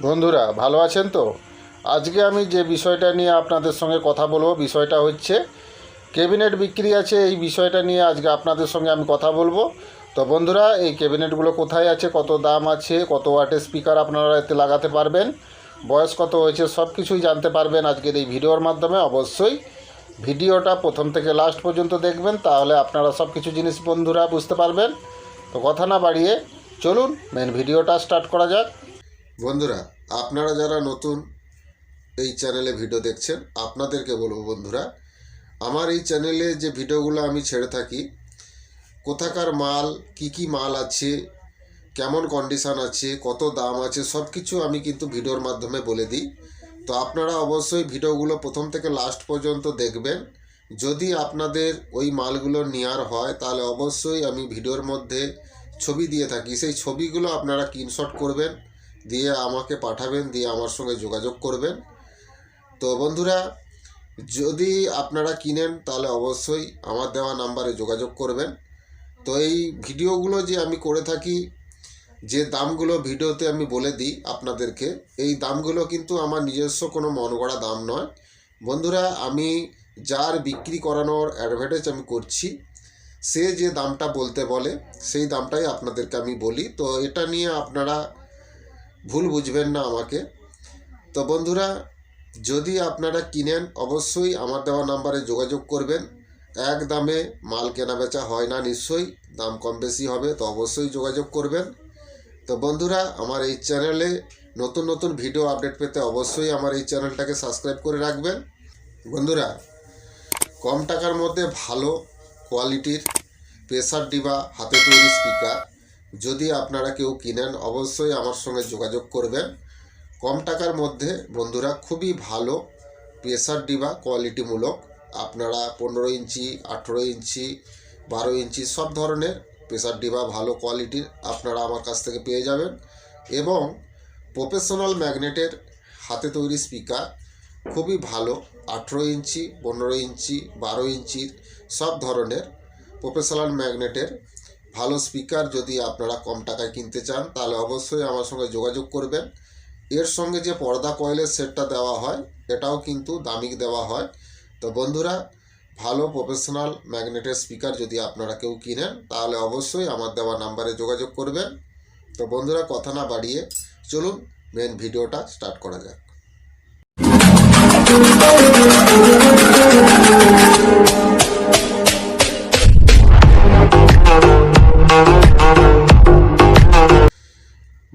বন্ধুরা, ভালো আছেন তো? আজকে আমি যে বিষয়টা নিয়ে আপনাদের সঙ্গে কথা বলব, বিষয়টা হচ্ছে ক্যাবিনেট বিক্রি আছে, এই বিষয়টা নিয়ে আজকে আপনাদের সঙ্গে আমি কথা বলব। তো বন্ধুরা, এই ক্যাবিনেটগুলো কোথায় আছে, কত দাম আছে, কত ওয়াটের স্পিকার আপনারা এতে লাগাতে পারবেন, বয়স কত হয়েছে সব কিছুই জানতে পারবেন আজকের এই ভিডিওর মাধ্যমে। অবশ্যই ভিডিওটা প্রথম থেকে লাস্ট পর্যন্ত দেখবেন, তাহলে আপনারা সব কিছু জিনিস বন্ধুরা বুঝতে পারবেন। তো কথা না বাড়িয়ে চলুন মেন ভিডিওটা স্টার্ট করা যাক। বন্ধুরা, আপনারা যারা নতুন এই চ্যানেলে ভিডিও দেখছেন, আপনাদেরকে বলব বন্ধুরা, আমার এই চ্যানেলে যে ভিডিওগুলো আমি ছেড়ে থাকি, কোথাকার মাল, কি কি মাল আছে, কেমন কন্ডিশন আছে, কত দাম আছে সব কিছু আমি কিন্তু ভিডিওর মাধ্যমে বলে দিই। তো আপনারা অবশ্যই ভিডিওগুলো প্রথম থেকে লাস্ট পর্যন্ত দেখবেন। যদি আপনাদের ওই মালগুলো নেওয়ার হয়, তাহলে অবশ্যই আমি ভিডিওর মধ্যে ছবি দিয়ে থাকি। সেই ছবিগুলো আপনারা স্ক্রিনশট করবেন দিয়ে আমাকে পাঠাবেন, দিয়ে আমার সঙ্গে যোগাযোগ করবেন। তো বন্ধুরা, যদি আপনারা কিনেন, তাহলে অবশ্যই আমার দেওয়া নাম্বারে যোগাযোগ করবেন। তো এই ভিডিওগুলো যে আমি করে থাকি, যে দামগুলো ভিডিওতে আমি বলে দিই আপনাদেরকে, এই দামগুলো কিন্তু আমার নিজস্ব কোনো মন গড়া দাম নয়। বন্ধুরা, আমি যার বিক্রি করানোর অ্যাডভার্টাইজ আমি করছি, সে যে দামটা বলতে বলে, সেই দামটাই আপনাদেরকে আমি বলি। তো এটা নিয়ে আপনারা ভুল বুঝবেন না আমাকে। তো বন্ধুরা, যদি আপনারা কিনেন, অবশ্যই আমার দেওয়া নাম্বারে যোগাযোগ করবেন। এক দামে মাল কেনা বেচা হয় না নিশ্চয়ই, দাম কম বেশি হবে, তো অবশ্যই যোগাযোগ করবেন। তো বন্ধুরা, আমার এই চ্যানেলে নতুন নতুন ভিডিও আপডেট পেতে অবশ্যই আমার এই চ্যানেলটাকে সাবস্ক্রাইব করে রাখবেন। বন্ধুরা, কম টাকার মধ্যে ভালো কোয়ালিটির প্রেসার ডিবা হাতে তৈরি স্পিকার যদি আপনারা কেউ কিনেন, অবশ্যই আমার সঙ্গে যোগাযোগ করবেন। কম টাকার মধ্যে, বন্ধুরা, খুবই ভালো প্রেসার ডিবা কোয়ালিটিমূলক আপনারা পনেরো ইঞ্চি, আঠেরো ইঞ্চি, বারো ইঞ্চি, সব ধরনের প্রেসার ডিবা ভালো কোয়ালিটির আপনারা আমার কাছ থেকে পেয়ে যাবেন। এবং প্রফেশনাল ম্যাগনেটের হাতে তৈরি স্পিকার খুবই ভালো। আঠেরো ইঞ্চি, পনেরো ইঞ্চি, বারো ইঞ্চির সব ধরনের প্রফেশনাল ম্যাগনেটের ভালো স্পিকার যদি আপনারা কম টাকায় কিনতে চান, তাহলে অবশ্যই আমার সঙ্গে যোগাযোগ করবেন। এর সঙ্গে যে পর্দা কয়েলের সেটটা দেওয়া হয়, এটাও কিন্তু দামিক দেওয়া হয়। তো বন্ধুরা, ভালো প্রফেশনাল ম্যাগনেটের স্পিকার যদি আপনারা কেউ কিনেন, তাহলে অবশ্যই আমার দেওয়া নাম্বারে যোগাযোগ করবেন। তো বন্ধুরা, কথা না বাড়িয়ে চলুন মেন ভিডিওটা স্টার্ট করা যাক।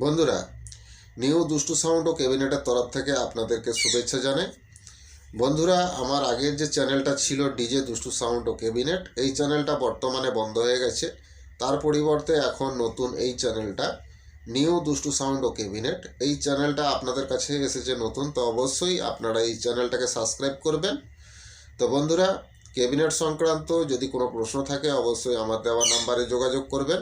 বন্ধুরা, নিউ দুষ্টু সাউন্ড ও ক্যাবিনেটের তরফ থেকে আপনাদেরকে শুভেচ্ছা জানাই। বন্ধুরা, আমার আগের যে চ্যানেলটা ছিল ডিজে দুষ্টু সাউন্ড ও ক্যাবিনেট, এই চ্যানেলটা বর্তমানে বন্ধ হয়ে গেছে। তার পরিবর্তে এখন নতুন এই চ্যানেলটা, নিউ দুষ্টু সাউন্ড ও ক্যাবিনেট। এই চ্যানেলটা আপনাদের কাছে এসেছে নতুন, তো অবশ্যই আপনারা এই চ্যানেলটাকে সাবস্ক্রাইব করবেন। তো বন্ধুরা, ক্যাবিনেট সংক্রান্ত যদি কোনো প্রশ্ন থাকে, অবশ্যই আমার দেওয়া নাম্বারে যোগাযোগ করবেন।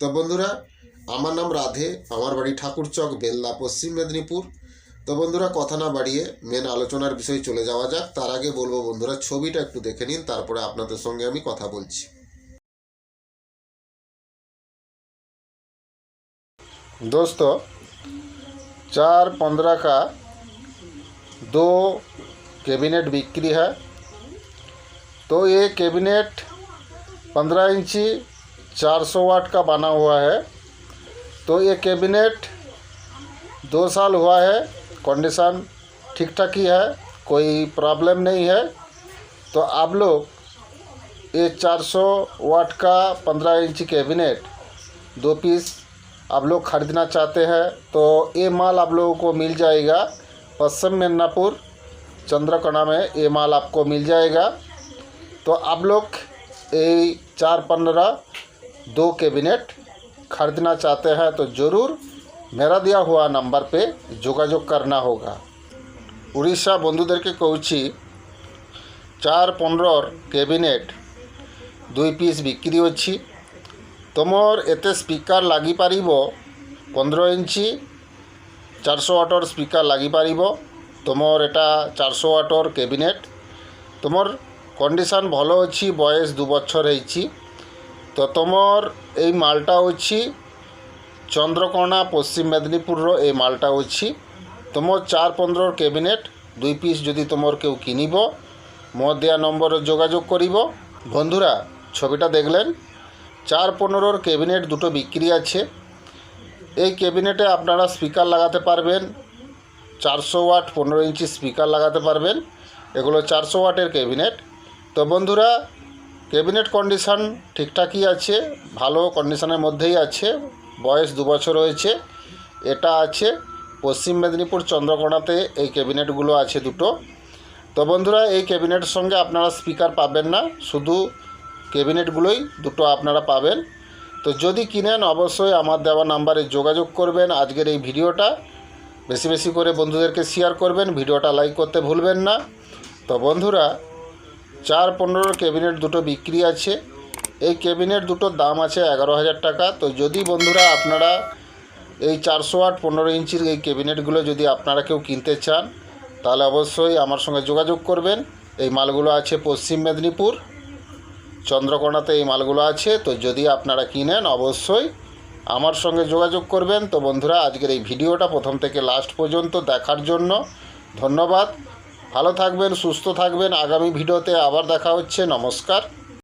তো বন্ধুরা আমার নাম রাধে আমার বাড়ি ঠাকুরচক বেল্লা পশ্চিম মেদিনীপুর তো বন্ধুরা কথা না বাড়িয়ে মেন আলোচনার বিষয় চলে যাওয়া যাক তার আগে বলবো বন্ধুরা ছবিটা একটু দেখে নিন তারপরে আপনাদের সঙ্গে আমি কথা বলছি दोस्तों चार पंद्रह का दो कैबिनेट बिक्री है तो ये कैबिनेट पंद्रह इंची चार सौ वाट का बना हुआ है। तो ये कैबिनेट दो साल हुआ है कंडीशन ठीक ठाक ही है, कोई प्रॉब्लम नहीं है। तो आप लोग ये 400 वाट का 15 इंच कैबिनेट, दो पीस आप लोग ख़रीदना चाहते हैं तो ये माल आप लोगों को मिल जाएगा। पश्चिम मिदनापुर, चंद्रकोना में ये माल आपको मिल जाएगा। तो आप लोग ये चार पंद्रह दो कैबिनेट खरीदना चाहते हैं तो ज़रूर मेरा दिया हुआ नंबर पे যোগাযোগ करना होगा উড়িষ্যা বন্ধুদেরকে কৌছি চার পনেরোর ক্যাবিনেট দুই পিস বিক্রি ଅଛି ତୁମର ଏତେ ସ୍ପିକର୍ ଲାଗିପାରିବ ପନ୍ଦର ଇଞ୍ଚି ଚାରିଶହ ୱାଟର ସ୍ପିକର୍ ଲାଗିପାରିବ ତୁମର ଏଇଟା ଚାରିଶହ ୱାଟର କ୍ୟାବିନେଟ୍ ତୁମର କଣ୍ଡିସନ୍ ଭଲ ଅଛି ବୟସ ଦୁଇ ବଛର ହେଇଛି ତ ତୁମର ଏଇ ମାଲଟା ଅଛି ଚନ୍ଦ୍ରକୋଣା ପଶ୍ଚିମ ମେଦିନୀପୁରର এই মালটা ଅଛି ତୁମ চার পনেরোর ক্যাবিনেট দুই পিস যদি তোমার কেউ কিনিব মো দেওয়া নম্বরে যোগাযোগ করিব বন্ধুরা ছবিটা দেখলেন চার পনেরোর ক্যাবিনেট দুটো বিক্রি আছে এই ক্যাবিনেটে আপনারা স্পিকার লাগাতে পারবেন চারশো ওয়াট পনেরো ইঞ্চি স্পিকার লাগাতে পারবেন এগুলো চারশো ওয়াটের ক্যাবিনেট তো বন্ধুরা ক্যাবিনেট কন্ডিশন ঠিকঠাকই আছে, ভালো কন্ডিশনের মধ্যেই আছে, বয়স দু বছর হয়েছে, এটা আছে, পশ্চিম মেদিনীপুর চন্দ্রকোনাতে এই ক্যাবিনেটগুলো আছে দুটো। তো বন্ধুরা, এই ক্যাবিনেটের সঙ্গে আপনারা স্পিকার পাবেন না, শুধু ক্যাবিনেটগুলোই দুটো আপনারা পাবেন। তো যদি কিনেন, অবশ্যই আমার দেওয়া নাম্বারে যোগাযোগ করবেন আজকের এই ভিডিওটা। বেশি বেশি করে বন্ধুদেরকে শেয়ার করবেন, ভিডিওটা লাইক করতে ভুলবেন না। তো বন্ধুরা চার পনেরোর ক্যাবিনেট দুটো বিক্রি আছে। এই ক্যাবিনেট দুটোর দাম আছে এগারো হাজার টাকা। তো যদি বন্ধুরা আপনারা এই চারশো আট পনেরো ইঞ্চির এই ক্যাবিনেটগুলো যদি আপনারা কেউ কিনতে চান, তাহলে অবশ্যই আমার সঙ্গে যোগাযোগ করবেন। এই মালগুলো আছে পশ্চিম মেদিনীপুর, চন্দ্রকোনাতে এই মালগুলো আছে। তো যদি আপনারা কিনেন, অবশ্যই আমার সঙ্গে যোগাযোগ করবেন। তো বন্ধুরা, আজকের এই ভিডিওটা প্রথম থেকে লাস্ট পর্যন্ত দেখার জন্য ধন্যবাদ। ভালো থাকবেন সুস্থ থাকবেন। আগামী ভিডিওতে আবার দেখা হচ্ছে। নমস্কার।